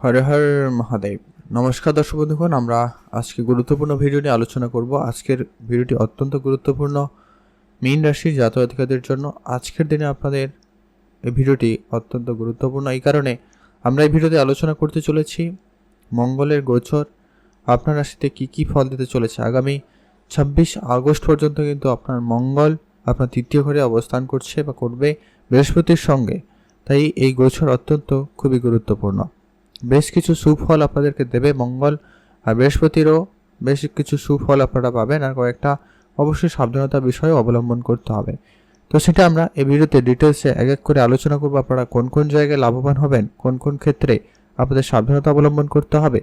হরে হর মহাদেব। নমস্কার দর্শক বন্ধুগণ, আমরা আজকে গুরুত্বপূর্ণ ভিডিও নিয়ে আলোচনা করব। আজকের ভিডিওটি অত্যন্ত গুরুত্বপূর্ণ। মীন রাশির জাতক জাতিকাদের জন্য আজকের দিনে আপনাদের এই ভিডিওটি অত্যন্ত গুরুত্বপূর্ণ। এই কারণে আমরা এই ভিডিওতে আলোচনা করতে চলেছি। মঙ্গলের গোচর, আপনার রাশিতে কি কি ফল দিতে চলেছে? আগামী ছাব্বিশ আগস্ট পর্যন্ত কিন্তু আপনার মঙ্গল আপনার তৃতীয় ঘরে অবস্থান করছে বা করবে বৃহস্পতির সঙ্গে। তাই এই গোচর অত্যন্ত খুবই গুরুত্বপূর্ণ। বেশ কিছু সুফল আপনাদেরকে দেবে মঙ্গল আর বৃহস্পতিরও বেশ কিছু সুফল আপনারা পাবেন আর কয়েকটা অবশ্যই সাবধানতা বিষয় অবলম্বন করতে হবে। তো সেটা আমরা এই ভিডিওতে ডিটেলসে এক এক করে আলোচনা করব আপনারা কোন কোন জায়গায় লাভবান হবেন, কোন কোন ক্ষেত্রে আপনাদের সাবধানতা অবলম্বন করতে হবে।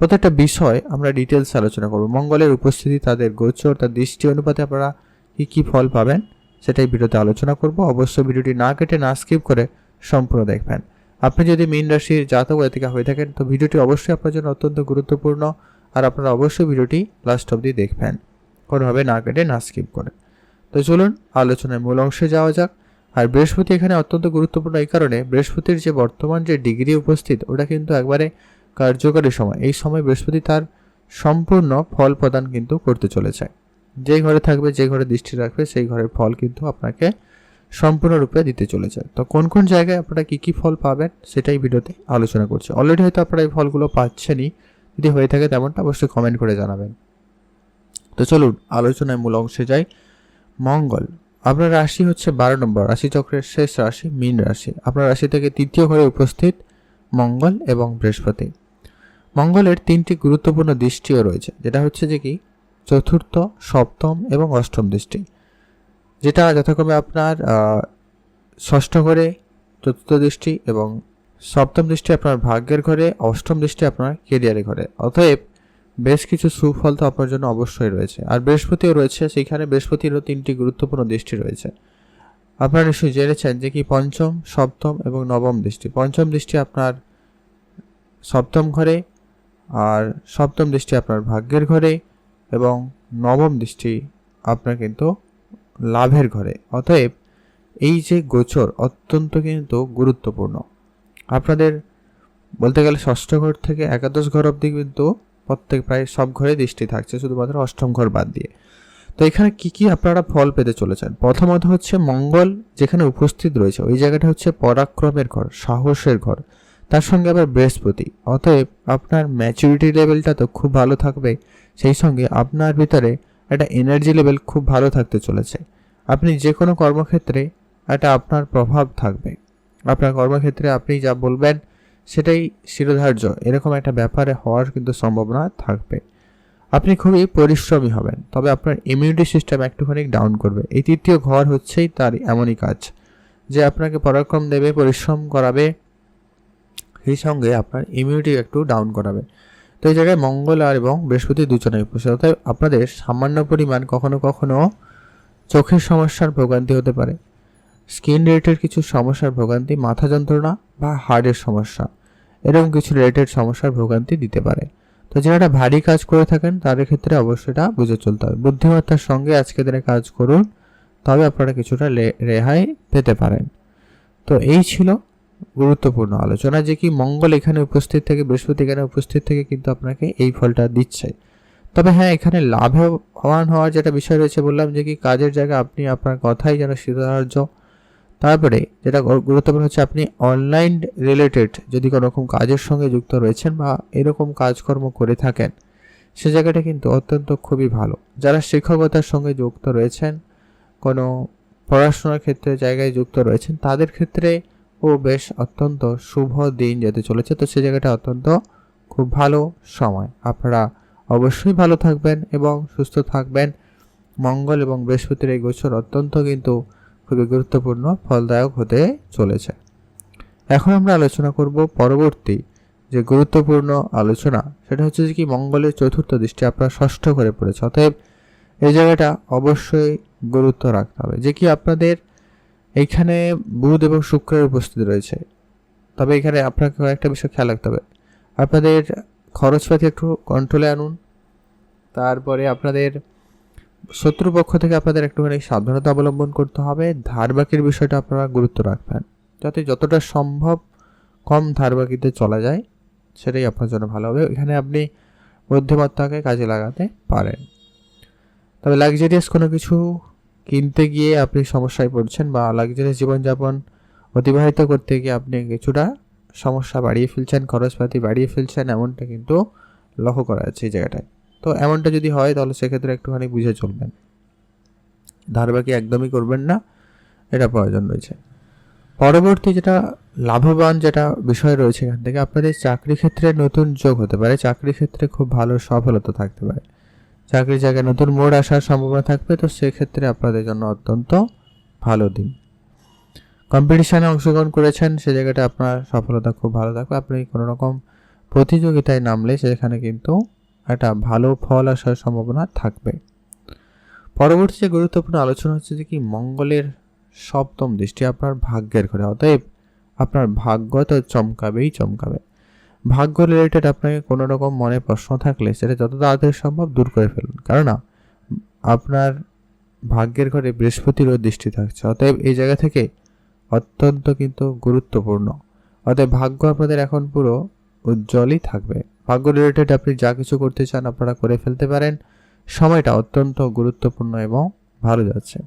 প্রত্যেকটা বিষয় আমরা ডিটেলসে আলোচনা করব। মঙ্গলের উপস্থিতি, তাদের গোচর, তার দৃষ্টি অনুপাতে আপনারা কী কী ফল পাবেন, সেটাই ভিডিওতে আলোচনা করব। অবশ্যই ভিডিওটি না কেটে না স্কিপ করে সম্পূর্ণ দেখবেন। আপনি যদি মীন রাশির জাতক জাতিকা হয়ে থাকেন, তো ভিডিওটি অবশ্যই আপনার জন্য অত্যন্ত গুরুত্বপূর্ণ। আর আপনারা অবশ্যই ভিডিওটি লাস্ট অবধি দেখবেন। কোনোভাবে না কেটে না স্কিপ করে। তো চলুন, আলোচনার মূল অংশে যাওয়া যাক। আর বৃহস্পতি এখানে অত্যন্ত গুরুত্বপূর্ণ এই কারণে বৃহস্পতির যে বর্তমান যে ডিগ্রি উপস্থিত, ওটা কিন্তু একবারে কার্যকরী সময়। এই সময় বৃহস্পতি তার সম্পূর্ণ ফল প্রদান কিন্তু করতে চলেছে। যেই ঘরে থাকবে যে ঘরে দৃষ্টি রাখবে, সেই ঘরের ফল কিন্তু আপনাকে সম্পূর্ণরূপে দিতে চলেছে। তো কোন কোন জায়গায় আপনারা কী কী ফল পাবেন সেটাই ভিডিওতে আলোচনা করছি। অলরেডি হয়তো আপনারা এই ফলগুলো পাচ্ছেনই। যদি হয়ে থাকে তেমনটা অবশ্যই কমেন্ট করে জানাবেন। তো চলুন আলোচনায় মূল অংশে যাই। মঙ্গল। আপনার রাশি হচ্ছে বারো নম্বর। রাশিচক্রের শেষ রাশি, মীন রাশি। আপনার রাশি থেকে তৃতীয় ঘরে উপস্থিত মঙ্গল এবং বৃহস্পতি। মঙ্গলের তিনটি গুরুত্বপূর্ণ দৃষ্টিও রয়েছে। যেটা হচ্ছে যে কি? চতুর্থ, সপ্তম এবং অষ্টম দৃষ্টি। যেটা যথাক্রমে আপনার ষষ্ঠ ঘরে, চতুর্থ দৃষ্টি এবং সপ্তম দৃষ্টি আপনার ভাগ্যের ঘরে, অষ্টম দৃষ্টি আপনার কেরিয়ারের ঘরে। অতএব বেশ কিছু সুফল তো আপনার জন্য অবশ্যই রয়েছে। আর বৃহস্পতিও রয়েছে সেইখানে বৃহস্পতিরও তিনটি গুরুত্বপূর্ণ দৃষ্টি রয়েছে। আপনারা নিশ্চয়ই জেনেছেন যে কি পঞ্চম, সপ্তম এবং নবম দৃষ্টি। পঞ্চম দৃষ্টি আপনার সপ্তম ঘরে, আর সপ্তম দৃষ্টি আপনার ভাগ্যের ঘরে এবং নবম দৃষ্টি আপনার কিন্তু লাভের ঘরে। অতএব এই যে গোচর অত্যন্ত কিন্তু গুরুত্বপূর্ণ। আপনাদের বলতে গেলে ষষ্ঠ ঘর থেকে একাদশ ঘর অবধি কিন্তু প্রত্যেক প্রায় সব ঘরে দৃষ্টি থাকছে, শুধুমাত্র অষ্টম ঘর বাদ দিয়ে। তো এখানে কি কি আপনারা ফল পেতে চলেছেন? প্রথমত হচ্ছে মঙ্গল যেখানে উপস্থিত রয়েছে, ওই জায়গাটা হচ্ছে পরাক্রমের ঘর, সাহসের ঘর। তার সঙ্গে আবার বৃহস্পতি। অতএব আপনার ম্যাচুরিটি লেভেলটা তো খুব ভালো থাকবে। সেই সঙ্গে আপনার ভিতরে একটা এনার্জি লেভেল খুব ভালো থাকতে চলেছে। আপনি যে কোনো কর্মক্ষেত্রে একটা আপনার প্রভাব থাকবে। আপনার কর্মক্ষেত্রে আপনি যা বলবেন, সেটাই শিরোধার্য। এরকম একটা ব্যাপারে হওয়ার কিন্তু সম্ভাবনা থাকবে। আপনি খুবই পরিশ্রমী হবেন, তবে আপনার ইমিউনিটি সিস্টেম একটুখানি ডাউন করবে। এই তৃতীয় ঘর হচ্ছেই তার এমনই কাজ, যে আপনাকে পরাক্রম দেবে, পরিশ্রম করাবে, সেই সঙ্গে আপনার ইমিউনিটি একটু ডাউন করাবে। তো এই জায়গায় মঙ্গল আর এবং বৃহস্পতি দুজনেই উপস্থিত। অর্থাৎ আপনাদের সামান্য পরিমাণ কখনো কখনো চোখের সমস্যার ভোগান্তি হতে পারে। স্কিন রিলেটেড কিছু সমস্যার ভোগান্তি, মাথা যন্ত্রণা বা হার্টের সমস্যা এরকম কিছু রিলেটেড সমস্যার ভোগান্তি দিতে পারে। তো যারা ভারী কাজ করে থাকেন, তাদের ক্ষেত্রে অবশ্যই এটা বুঝে চলতে হবে। বুদ্ধিমত্তার সঙ্গে আজকে দিনে কাজ করুন, তবে আপনারা কিছুটা রেহাই পেতে পারেন। তো এই ছিল গুরুত্বপূর্ণ আলোচনা যে কি মঙ্গল এখানে উপস্থিত থেকে, বৃহস্পতি এখানে উপস্থিত থেকে কিন্তু আপনাকে এই ফলটা দিচ্ছে। তবে হ্যাঁ এখানে লাভবান হওয়ার যেটা বিষয় রয়েছে, বললাম যে কি কাজের জায়গা আপনি আপনার কথাই যেন শিরোধার্য তারপরে যেটা গুরুত্বপূর্ণ হচ্ছে আপনি অনলাইন রিলেটেড যদি কোনো রকম কাজের সঙ্গে যুক্ত রয়েছেন বা এরকম কাজকর্ম করে থাকেন, সে জায়গাটা কিন্তু অত্যন্ত খুবই ভালো। যারা শিক্ষকতার সঙ্গে যুক্ত রয়েছেন, কোনো পড়াশোনার ক্ষেত্রে জায়গায় যুক্ত রয়েছেন, তাদের ক্ষেত্রে ও বেশ অত্যন্ত শুভ দিন যেতে চলেছে। তো সে জায়গাটা অত্যন্ত খুব ভালো সময়। আপনারা অবশ্যই ভালো থাকবেন এবং সুস্থ থাকবেন। মঙ্গল এবং বৃহস্পতির এই গোচর অত্যন্ত কিন্তু খুবই গুরুত্বপূর্ণ, ফলদায়ক হতে চলেছে। এখন আমরা আলোচনা করব পরবর্তী যে গুরুত্বপূর্ণ আলোচনা, সেটা হচ্ছে যে কি মঙ্গলের চতুর্থ দৃষ্টি আপনার ষষ্ঠ করে পড়েছে। অতএব এই জায়গাটা অবশ্যই গুরুত্ব রাখতে হবে। যে কি আপনাদের এইখানে বুধ এবং শুক্রের উপস্থিতি রয়েছে। তবে এখানে আপনাকে একটা বিষয় খেয়াল রাখতে হবে। আপনাদের খরচপাতি একটু কন্ট্রোলে আনুন। তারপরে আপনাদের শত্রুপক্ষ থেকে আপনাদের একটুখানি সাবধানতা অবলম্বন করতে হবে। ধারবাকির বিষয়টা আপনারা গুরুত্ব রাখবেন। যাতে যতটা সম্ভব কম ধারবাকিতে চলা যায়, সেটাই আপনার জন্য ভালো হবে। এখানে আপনি বুদ্ধিমত্তাকে কাজে লাগাতে পারেন। তবে লাক্সারিয়াস কোনো কিছু কিনতে গিয়ে আপনি সমস্যায় পড়ছেন বা লাক্সারিয়াস জীবনযাপন অতিবাহিত করতে গিয়ে আপনি কিছুটা সমস্যা বাড়িয়ে ফেলছেন, খরচপাতি বাড়িয়ে ফেলছেন, এমনটা কিন্তু লক্ষ্য করা যাচ্ছে এই জায়গাটায়। তো এমনটা যদি হয় তাহলে সেক্ষেত্রে একটুখানি বুঝে চলবেন। ধারবাকি একদমই করবেন না, এটা প্রয়োজন রয়েছে। পরবর্তী যেটা লাভবান যেটা বিষয় রয়েছে এখান থেকে, আপনাদের চাকরি ক্ষেত্রে নতুন যোগ হতে পারে। চাকরি ক্ষেত্রে খুব ভালো সফলতা থাকতে পারে। চাকরির জায়গায় নতুন মোড় আসার সম্ভাবনা থাকবে, তো সেক্ষেত্রে আপনাদের জন্য অত্যন্ত ভালো দিন। কম্পিটিশানে অংশগ্রহণ করেছেন, সে জায়গাটা আপনার সফলতা খুব ভালো থাকবে। আপনি কোনো রকম প্রতিযোগিতায় নামলে সেখানে কিন্তু একটা ভালো ফল আসার সম্ভাবনা থাকবে। পরবর্তী যে গুরুত্বপূর্ণ আলোচনা হচ্ছে যে কি, মঙ্গলের সপ্তম দৃষ্টি আপনার ভাগ্যের ঘরে। অতএব আপনার ভাগ্য তো চমকাবেই চমকাবে। ভাগ্য রিলেটেড আপনাকে কোনো রকম মনে প্রশ্ন থাকলে সেটা যত তাড়াতাড়ি সম্ভব দূর করে ফেলুন। কেননা, আপনার ভাগ্যের ঘরে বৃহস্পতিরও দৃষ্টি থাকছে। অতএব এই জায়গা থেকে অত্যন্ত কিন্তু গুরুত্বপূর্ণ। অতএব ভাগ্য আপনাদের এখন পুরো উজ্জ্বলই থাকবে। ভাগ্য রিলেটেড আপনি যা কিছু করতে চান আপনারা করে ফেলতে পারেন। সময়টা অত্যন্ত গুরুত্বপূর্ণ এবং ভালো যাচ্ছে।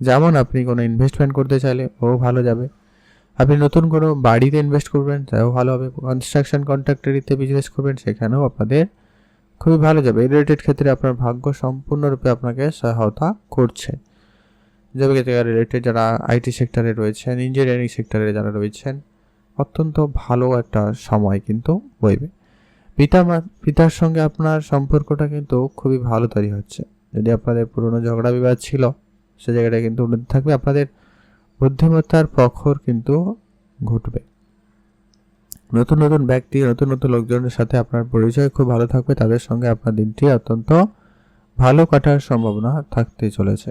যেমন আপনি কোনো ইনভেস্টমেন্ট করতে চাইলে ও ভালো যাবে। আপনি নতুন কোনো বাড়িতে ইনভেস্ট করবেন, তাও ভালো হবে। কনস্ট্রাকশন কন্ট্রাক্টরিতে বিজনেস করবেন, সেখানেও আপনাদের খুবই ভালো যাবে। রিলেটেড ক্ষেত্রে আপনার ভাগ্য সম্পূর্ণরূপে আপনাকে সহায়তা করছে। যেমন রিলেটেড যারা আইটি সেক্টরে রয়েছেন ইঞ্জিনিয়ারিং সেক্টরে যারা রয়েছেন, অত্যন্ত ভালো একটা সময় কিন্তু বইবে। পিতা পিতার সঙ্গে আপনার সম্পর্কটা কিন্তু খুবই ভালো তৈরি হচ্ছে। যদি আপনাদের পুরনো ঝগড়া বিবাদ ছিল, সে জায়গাটা কিন্তু উন্নতি থাকবে। আপনাদের বুদ্ধিমত্তার প্রখর কিন্তু ঘটবে। নতুন নতুন ব্যক্তি, নতুন নতুন লোকজনের সাথে আপনার পরিচয় খুব ভালো থাকবে। তাদের সঙ্গে আপনার দিনটি অত্যন্ত ভালো কাটার সম্ভাবনা থাকতে চলেছে।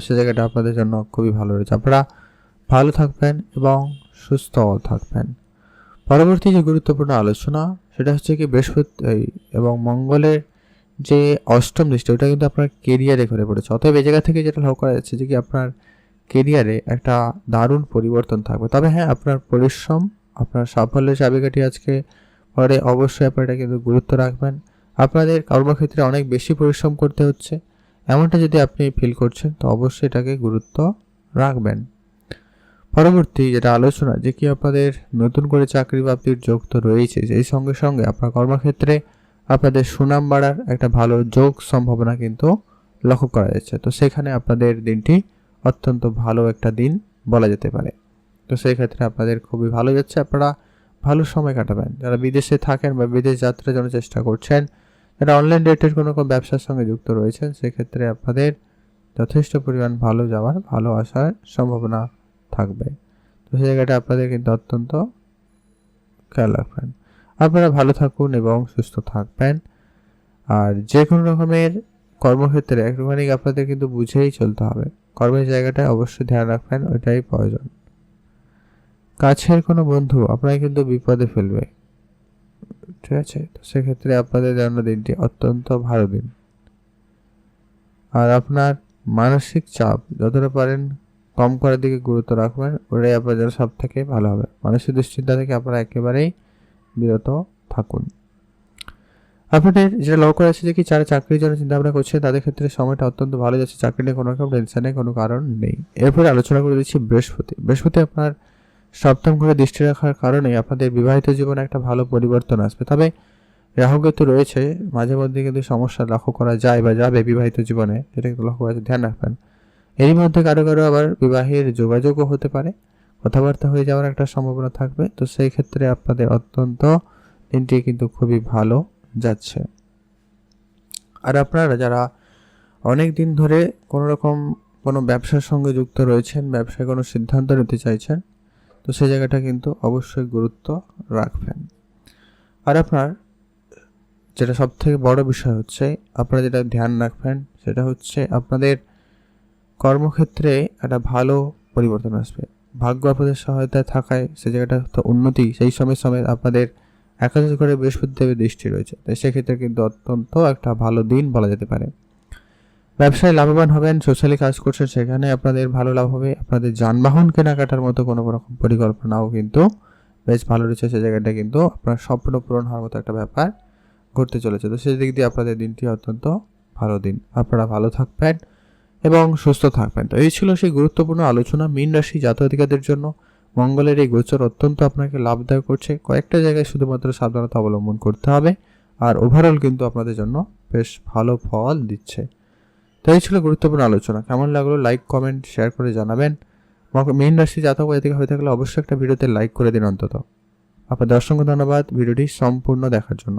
সে জায়গাটা আপনাদের জন্য খুবই ভালো রয়েছে। আপনারা ভালো থাকবেন এবং সুস্থ থাকবেন। পরবর্তী যে গুরুত্বপূর্ণ আলোচনা, সেটা হচ্ছে কি বৃহস্পতি এবং মঙ্গলের যে অষ্টম দৃষ্টি, ওটা কিন্তু আপনার কেরিয়ারে ঘরে পড়েছে। অতএব এই জায়গা থেকে যেটা লক্ষ্য করা যাচ্ছে যে কি আপনার কেরিয়ারে একটা দারুণ পরিবর্তন থাকবে। তবে হ্যাঁ আপনার পরিশ্রম, আপনার সাফল্যের চাবিকাঠি আজকে পরে অবশ্যই আপনারা কিন্তু গুরুত্ব রাখবেন। আপনাদের কর্মক্ষেত্রে অনেক বেশি পরিশ্রম করতে হচ্ছে। এমনটা যদি আপনি ফিল করছেন, তো অবশ্যই এটাকে গুরুত্ব রাখবেন। পরবর্তী যেটা আলোচনা, যে কি আপনাদের নতুন করে চাকরি প্রাপ্তির যোগ তো রয়েছে এই সঙ্গে সঙ্গে আপনার কর্মক্ষেত্রে আপনাদের সুনাম বাড়ার একটা ভালো যোগ সম্ভাবনা কিন্তু লক্ষ্য করা যাচ্ছে। তো সেখানে আপনাদের দিনটি অত্যন্ত ভালো একটা দিন বলা যেতে পারে। তো সেই ক্ষেত্রে আপনাদের খুবই ভালো যাচ্ছে। আপনারা ভালো সময় কাটাবেন। যারা বিদেশে থাকেন বা বিদেশ যাত্রার জন্য চেষ্টা করছেন, যারা অনলাইন রেটের কোনো কোনো ব্যবসার সঙ্গে যুক্ত রয়েছেন সেক্ষেত্রে আপনাদের যথেষ্ট পরিমাণ ভালো যাওয়ার, ভালো আসার সম্ভাবনা থাকবে। তো সেই জায়গাটা আপনাদের কিন্তু অত্যন্ত খেয়াল রাখবেন। আপনারা ভালো থাকুন এবং সুস্থ থাকবেন। আর যে কোনো রকমের কর্মক্ষেত্রে একটুখানি আপনাদের কিন্তু বুঝেই চলতে হবে। কর্মের জায়গাটায় অবশ্যই ধ্যান রাখবেন, ওইটাই প্রয়োজন। কাছের কোনো বন্ধু আপনাকে কিন্তু বিপদে ফেলবে। ঠিক আছে? তো সেক্ষেত্রে আপনাদের জন্য দিনটি অত্যন্ত ভালো দিন। আর আপনার মানসিক চাপ যতটা পারেন কম করার দিকে গুরুত্ব রাখবেন, ওটাই আপনাদের সব থেকে ভালো হবে। মানসিক দুশ্চিন্তা থেকে আপনারা একেবারেই বিরত থাকুন। আপনাদের যেটা লক্ষ্য করা যে কি যারা চাকরির জন্য চিন্তা ভাবনা করছে, তাদের ক্ষেত্রে সময়টা অত্যন্ত ভালো যাচ্ছে। চাকরি নিয়ে কোনো রকম টেনশনের কোনো কারণ নেই। এরপরে আলোচনা করে দিচ্ছি বৃহস্পতি। বৃহস্পতি আপনার সপ্তম ঘরে দৃষ্টি রাখার কারণে আপনাদের বিবাহিত জীবনে একটা ভালো পরিবর্তন আসবে। তবে রাহুকেতু রয়েছে, মাঝে মধ্যে কিন্তু সমস্যা লক্ষ্য করা যায় বা যাবে বিবাহিত জীবনে, এটা কিন্তু লক্ষ্য করা ধ্যান রাখবেন। এরই মধ্যে কারও কারও আবার বিবাহের যোগাযোগও হতে পারে। কথাবার্তা হয়ে যাওয়ার একটা সম্ভাবনা থাকবে। তো সেই ক্ষেত্রে আপনাদের অত্যন্ত দিনটি কিন্তু খুবই ভালো। যাচ্ছে। আর আপনারা যারা অনেক দিন ধরে কোনো রকম কোনো ব্যবসার সঙ্গে যুক্ত রয়েছেন, ব্যবসায় কোনো সিদ্ধান্ত নিতে চাইছেন, তো সেই জায়গাটা কিন্তু অবশ্যই গুরুত্ব রাখবেন। আর আপনার যেটা সব থেকে বড় বিষয় হচ্ছে, আপনারা যেটা ধ্যান রাখবেন, সেটা হচ্ছে আপনাদের কর্মক্ষেত্রে একটা ভালো পরিবর্তন আসবে। ভাগ্য আপনাদের সহায়তায় থাকায় সে জায়গাটা তো উন্নতি, সেই সময় সময় আপনাদের একাদশ করে বৃহস্পতিদেবের দৃষ্টি রয়েছে, তাই সেক্ষেত্রে কিন্তু অত্যন্ত একটা ভালো দিন বলা যেতে পারে। ব্যবসায় লাভবান হবেন সোশ্যালি কাজ করছেন সেখানে আপনাদের ভালো লাভ হবে, আপনাদের যানবাহন কেনাকাটার মতো কোনো রকম পরিকল্পনাও কিন্তু বেশ ভালো রয়েছে সেই জায়গাটা কিন্তু আপনার স্বপ্ন পূরণ হওয়ার মতো একটা ব্যাপার ঘটতে চলেছে। তো সেই দিক দিয়ে আপনাদের দিনটি অত্যন্ত ভালো দিন। আপনারা ভালো থাকবেন এবং সুস্থ থাকবেন। তো এই ছিল সেই গুরুত্বপূর্ণ আলোচনা, মীন রাশি জাতকাধিকাদের জন্য। মঙ্গলের এই গোচর অত্যন্ত আপনাকে লাভদায়ক করছে। কয়েকটা জায়গায় শুধুমাত্র সাবধানতা অবলম্বন করতে হবে। আর ওভারঅল কিন্তু আপনাদের জন্য বেশ ভালো ফল দিচ্ছে। তো এই ছিল গুরুত্বপূর্ণ আলোচনা। কেমন লাগল লাইক কমেন্ট শেয়ার করে জানাবেন। মেইন রাশি জাতক এদিকে হয়ে থাকলে অবশ্যই একটা ভিডিওতে লাইক করে দিন অন্তত। আপনাদের অসংখ্য ধন্যবাদ ভিডিওটি সম্পূর্ণ দেখার জন্য।